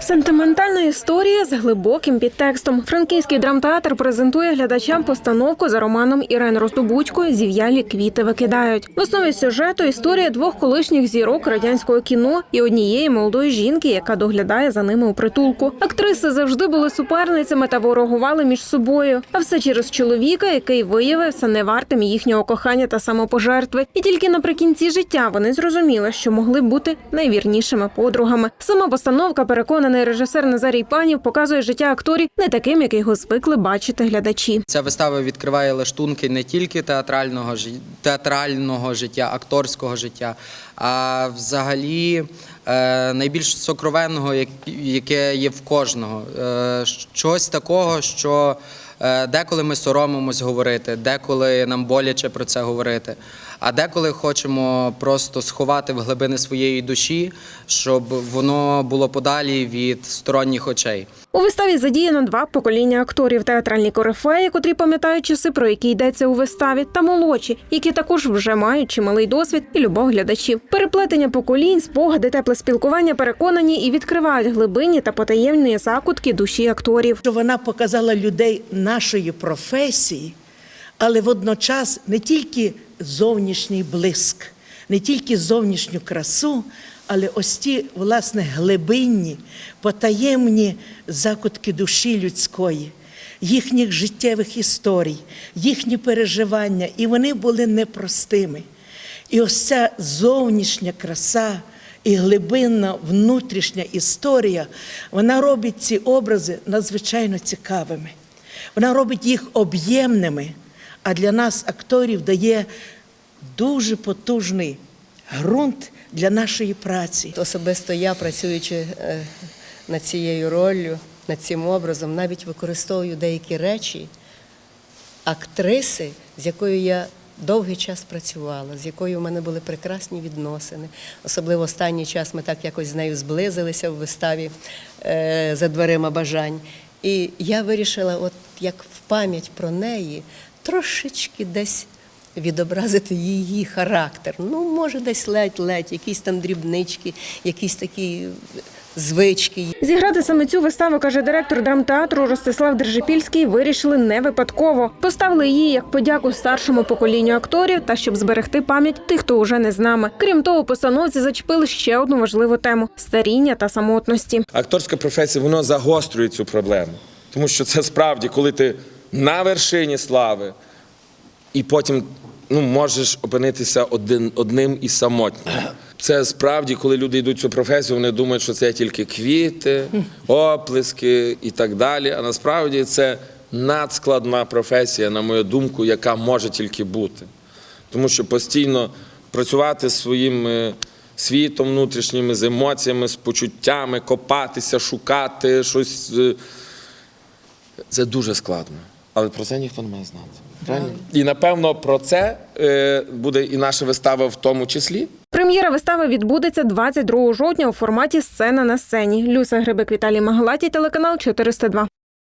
Сентиментальна історія з глибоким підтекстом. Франківський драмтеатр презентує глядачам постановку за романом Ірен Роздобудько Зів'ялі квіти викидають. В основі сюжету історія двох колишніх зірок радянського кіно і однієї молодої жінки, яка доглядає за ними у притулку. Актриси завжди були суперницями та ворогували між собою. А все через чоловіка, який виявився невартим їхнього кохання та самопожертви. І тільки наприкінці життя вони зрозуміли, що могли бути найвірнішими подругами. Сама постановка, переконаний режисер Назарій Панів, показує життя акторів не таким, як його звикли бачити глядачі. Ця вистава відкриває лаштунки не тільки театрального театрального життя, акторського життя, а взагалі е, найбільш сокровенного, яке є в кожного. Е, щось такого, що деколи ми соромимось говорити, деколи нам боляче про це говорити. А деколи хочемо просто сховати в глибини своєї душі, щоб воно було подалі від сторонніх очей. У виставі задіяно два покоління акторів: театральні корифеї, котрі пам'ятають часи, про які йдеться у виставі, та молодші, які також вже мають чималий досвід і любов глядачів. Переплетення поколінь, спогади, тепле спілкування переконані і відкривають глибинні та потаємні закутки душі акторів. вона показала людей нашої професії, але водночас не тільки зовнішній блиск, не тільки зовнішню красу, але ось ті, власне, глибинні, потаємні закутки душі людської, їхніх життєвих історій, їхні переживання, і вони були непростими. І ось ця зовнішня краса і глибинна внутрішня історія, вона робить ці образи надзвичайно цікавими. Вона робить їх об'ємними, а для нас, акторів, дає дуже потужний ґрунт для нашої праці. Особисто я, працюючи е, над цією роллю, над цим образом, навіть використовую деякі речі актриси, з якою я довгий час працювала, з якою в мене були прекрасні відносини. Особливо останній час ми так якось з нею зблизилися в виставі е, за дверима бажань. І я вирішила, от як в пам'ять про неї, трошечки десь відобразити її характер. Ну, може, десь ледь-ледь, якісь там дрібнички, якісь такі звички. Зіграти саме цю виставу, каже директор драмтеатру Ростислав Держипільський, вирішили не випадково. Поставили її як подяку старшому поколінню акторів та щоб зберегти пам'ять тих, хто уже не з нами. Крім того, постановці зачепили ще одну важливу тему старіння та самотності. Акторська професія воно загострює цю проблему. Тому що це справді, коли ти на вершині слави, і потім ну, можеш опинитися один, одним і самотнім. Це справді, коли люди йдуть в цю професію, вони думають, що це тільки квіти, оплески і так далі. А насправді це надскладна професія, на мою думку, яка може тільки бути. Тому що постійно працювати своїм е, світом внутрішніми, з емоціями, з почуттями, копатися, шукати щось. е, Це дуже складно. Але про це ніхто не має знати. Правильно? І напевно про це е, буде і наша вистава в тому числі. Прем'єра вистави відбудеться 22 жовтня у форматі Сцена на сцені. Люся Грибик Віталій Магалаті, телеканал 402.